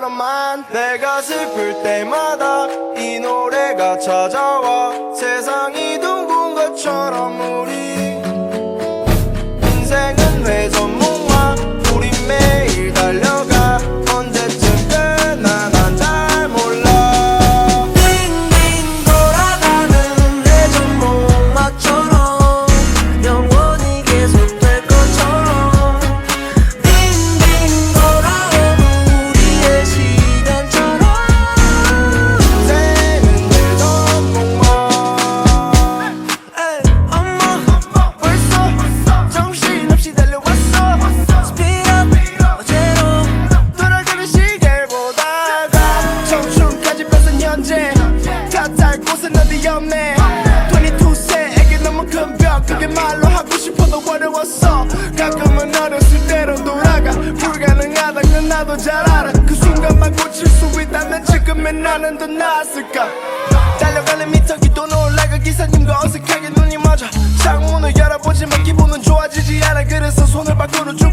것처럼만 내가 슬플 때마다 이 노래가 찾아와 세상이 둥 탓할 곳은 어디 없네 22세에게 너무 큰 벽 그게 말로 하고 싶어도 어려웠어. 가끔은 어렸을 때로 돌아가. 불가능하단 건 나도 잘 알아. 그 순간만 고칠 수 있다면 지금의 나는 더 나았을까? 달려가는 미터기도 놀라가 기사님과 어색하게 눈이 맞아 창문을 열어보지만 기분은 좋아지지 않아. 그래서 손을 밖으로 쭉